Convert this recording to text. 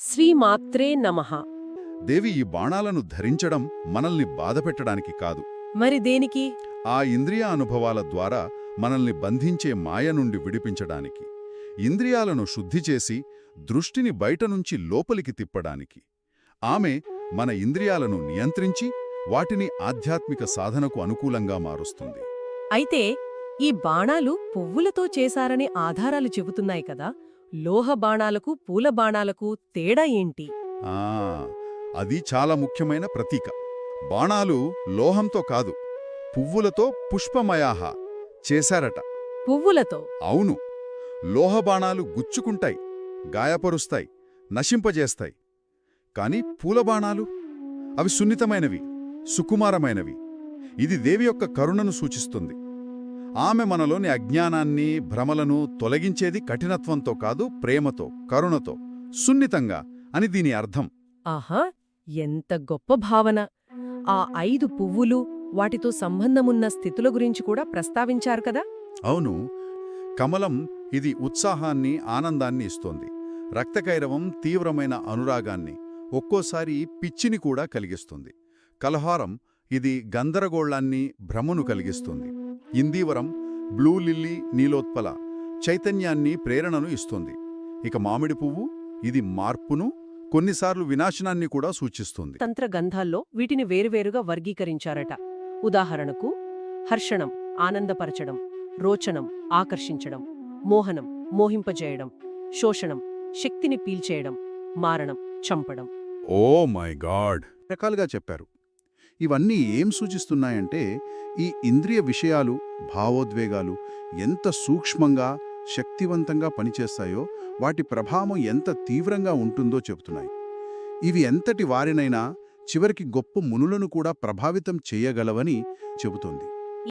శ్రీమాత్రే నమః. దేవి ఈ బాణాలను ధరించడం మనల్ని బాధపెట్టడానికి కాదు. మరి దేనికి? ఆ ఇంద్రియ అనుభవాల ద్వారా మనల్ని బంధించే మాయ నుండి విడిపించడానికి ఇంద్రియాలను శుద్ధి చేసి దృష్టిని బయట నుంచి లోపలికి తిప్పడానికి. ఆమె మన ఇంద్రియాలను నియంత్రించి వాటిని ఆధ్యాత్మిక సాధనకు అనుకూలంగా మారుస్తుంది. అయితే ఈ బాణాలు పువ్వులతో చేశారనే ఆధారాలు చెబుతున్నాయి కదా? లోహ బాణాలకు పూల బాణాలకు తేడా ఏంటి? ఆ అది చాలా ముఖ్యమైన ప్రతీక. బాణాలు లోహంతో కాదు పువ్వులతో పుష్పమయాహ చేశారట. పువ్వులతో? అవును. లోహబాణాలు గుచ్చుకుంటాయి గాయపరుస్తాయి నశింపజేస్తాయి. కాని పూలబాణాలు? అవి సున్నితమైనవి సుకుమారమైనవి. ఇది దేవి యొక్క కరుణను సూచిస్తుంది. ఆమె మనలోని అజ్ఞానాన్ని భ్రమలను తొలగించేది కఠినత్వంతో కాదు ప్రేమతో కరుణతో సున్నితంగా అని దీని అర్థం. ఆహా! ఎంత గొప్ప భావన. ఆ ఐదు పువ్వులు వాటితో సంబంధమున్న స్థితుల గురించి కూడా ప్రస్తావించారు కదా? అవును. కమలం ఇది ఉత్సాహాన్ని ఆనందాన్ని ఇస్తోంది. రక్తకైరవం తీవ్రమైన అనురాగాన్ని ఒక్కోసారి పిచ్చిని కూడా కలిగిస్తుంది. కలహారం ఇది గందరగోళాన్ని భ్రమను కలిగిస్తుంది. ఇందీవరం బ్లూ లిల్లీ నీలోత్పల చైతన్యాన్ని ప్రేరణను ఇస్తుంది. ఇక మామిడి పువ్వు ఇది మార్పును కొన్నిసార్లు వినాశనాన్ని కూడా సూచిస్తుంది. తంత్ర గంధాల్లో వీటిని వేరువేరుగా వర్గీకరించారట. ఉదాహరణకు హర్షణం ఆనందపరచడం రోచనం ఆకర్షించడం మోహనం మోహింపజేయడం శోషణం శక్తిని పీల్చేయడం మారణం చంపడం. Oh my god! రకాలుగా చెప్పారు. ఇవన్నీ ఏం సూచిస్తున్నాయంటే ఈ ఇంద్రియ విషయాలు భావోద్వేగాలు ఎంత సూక్ష్మంగా శక్తివంతంగా పనిచేస్తాయో వాటి ప్రభావం ఎంత తీవ్రంగా ఉంటుందో చెబుతున్నాయి. ఇవి ఎంతటి వారినైనా చివరికి గొప్ప మునులను కూడా ప్రభావితం చేయగలవని చెబుతోంది.